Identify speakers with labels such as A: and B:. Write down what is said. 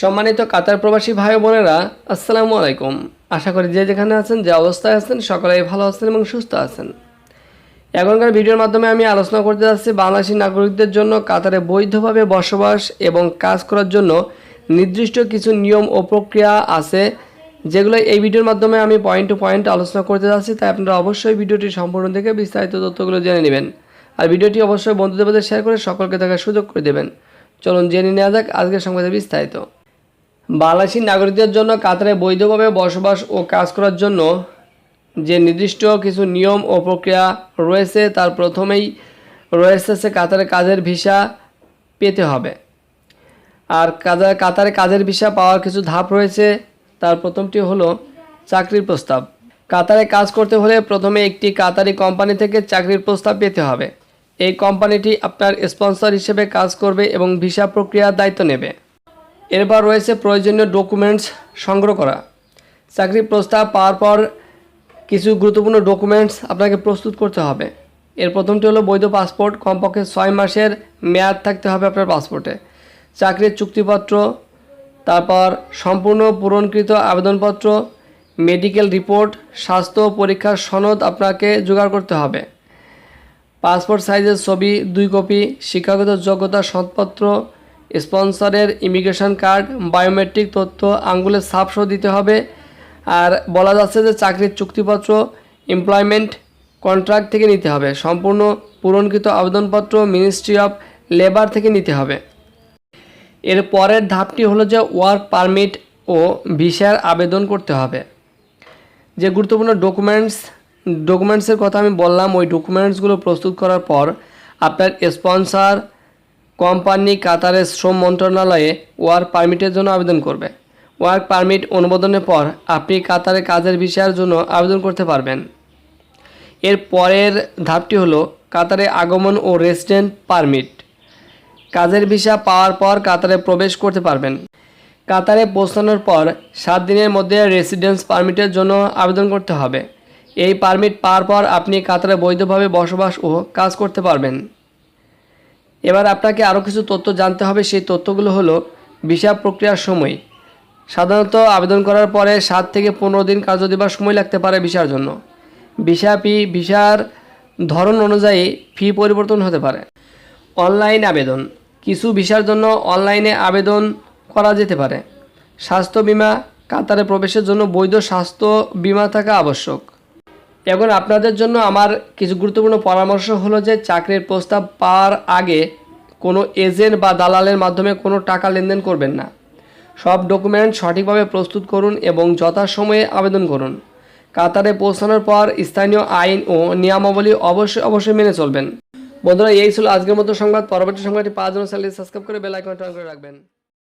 A: সম্মানিত কাতার প্রবাসী ভাই বোনেরা, আসসালামু আলাইকুম। আশা করি যে যেখানে আছেন, যে অবস্থায় আছেন, সকলেই ভালো আছেন এবং সুস্থ আছেন। এখনকার ভিডিওর মাধ্যমে আমি আলোচনা করতে যাচ্ছি বাংলাদেশি নাগরিকদের জন্য কাতারে বৈধভাবে বসবাস এবং কাজ করার জন্য নির্দিষ্ট কিছু নিয়ম ও প্রক্রিয়া আছে, যেগুলো এই ভিডিওর মাধ্যমে আমি পয়েন্ট টু পয়েন্ট আলোচনা করতে যাচ্ছি। তাই আপনারা অবশ্যই ভিডিওটি সম্পূর্ণ দেখে বিস্তারিত তথ্যগুলো জেনে নেবেন। আর ভিডিওটি অবশ্যই বন্ধুদের মধ্যে শেয়ার করে সকলকে দেখার সুযোগ করে দেবেন। চলুন জেনে নেওয়া যাক আজকের সংবাদে বিস্তারিত। বাংলাদেশি নাগরিকদের জন্য কাতারে বৈধভাবে বসবাস ও কাজ করার জন্য যে নির্দিষ্ট কিছু নিয়ম ও প্রক্রিয়া রয়েছে, তার প্রথমেই রয়েছে কাতারে কাজের ভিসা পেতে হবে। আর কাজা, কাতারে কাজের ভিসা পাওয়ার কিছু ধাপ রয়েছে, তার প্রথমটি হলো চাকরির প্রস্তাব। কাতারে কাজ করতে হলে প্রথমে একটি কাতারি কোম্পানি থেকে চাকরির প্রস্তাব পেতে হবে। এই কোম্পানিটি আপনার স্পন্সর হিসেবে কাজ করবে এবং ভিসা প্রক্রিয়ার দায়িত্ব নেবে। এরপর রয়েছে প্রয়োজনীয় ডকুমেন্টস সংগ্রহ করা। চাকরির প্রস্তাব পাওয়ার পর কিছু গুরুত্বপূর্ণ ডকুমেন্টস আপনাকে প্রস্তুত করতে হবে। এর প্রথমটি হলো বৈধ পাসপোর্ট কমপক্ষে ছয় মাসের মেয়াদ থাকতে হবে আপনার পাসপোর্টে চাকরির চুক্তিপত্র, তারপর সম্পূর্ণ পূরণকৃত আবেদনপত্র মেডিকেল রিপোর্ট স্বাস্থ্য পরীক্ষার সনদ আপনাকে জোগাড় করতে হবে। পাসপোর্ট সাইজের ছবি, দুই কপি শিক্ষাগত যোগ্যতা সনদপত্র স্পন্সরের ইমিগ্রেশন কার্ড, বায়োমেট্রিক তথ্য, আঙ্গুলের ছাপসহ দিতে হবে। আর বলা যাচ্ছে যে চাকরির চুক্তিপত্র এমপ্লয়মেন্ট কন্ট্রাক্ট থেকে নিতে হবে। সম্পূর্ণ পূরণকৃত আবেদনপত্র মিনিস্ট্রি অফ লেবার থেকে নিতে হবে। এর পরের ধাপটি হলো যে ওয়ার্ক পারমিট ও ভিসার আবেদন করতে হবে। যে গুরুত্বপূর্ণ ডকুমেন্টস ডকুমেন্টসের কথা আমি বললাম, ওই ডকুমেন্টসগুলো প্রস্তুত করার পর আপনার স্পন্সর কোম্পানি কাতারের শ্রম মন্ত্রণালয়ে ওয়ার্ক পারমিটের জন্য আবেদন করবে। ওয়ার্ক পারমিট অনুমোদনের পর আপনি কাতারে কাজের বিষয়ের জন্য আবেদন করতে পারবেন। এর পরের ধাপটি হলো কাতারে আগমন ও রেসিডেন্ট পারমিট। কাজের ভিসা পাওয়ার পর কাতারে প্রবেশ করতে পারবেন। কাতারে পৌঁছানোর পর সাত দিনের মধ্যে রেসিডেন্স পারমিটের জন্য আবেদন করতে হবে। এই পারমিট পাওয়ার পর আপনি কাতারে বৈধভাবে বসবাস ও কাজ করতে পারবেন। এবার আপনাকে আরও কিছু তথ্য জানতে হবে। সেই তথ্যগুলো হলো, ভিসা প্রক্রিয়ার সময়। সাধারণত আবেদন করার পরে সাত থেকে পনেরো দিন কার্য দিবার সময় লাগতে পারে ভিসার জন্য। ভিসা ফি, ভিসার ধরন অনুযায়ী ফি পরিবর্তন হতে পারে। অনলাইন আবেদন, কিছু ভিসার জন্য অনলাইনে আবেদন করা যেতে পারে। স্বাস্থ্য বিমা, কাতারে প্রবেশের জন্য বৈধ স্বাস্থ্য বিমা থাকা আবশ্যক। এখন আপনাদের জন্য আমার কিছু গুরুত্বপূর্ণ পরামর্শ হলো যে চাকরির প্রস্তাব পাওয়ার আগে কোনো এজেন্ট বা দালালের মাধ্যমে কোনো টাকা লেনদেন করবেন না। সব ডকুমেন্ট সঠিকভাবে প্রস্তুত করুন এবং যথাসময়ে আবেদন করুন। কাতারে পৌঁছানোর পর স্থানীয় আইন ও নিয়মাবলী অবশ্যই অবশ্যই মেনে চলবেন। বন্ধুরা, এই ছিল আজকের মতো সংবাদ। পরবর্তী সংবাদটি পাওয়ার জন্য চ্যানেলটি সাবস্ক্রাইব করে বেল আইকনটা করে রাখবেন।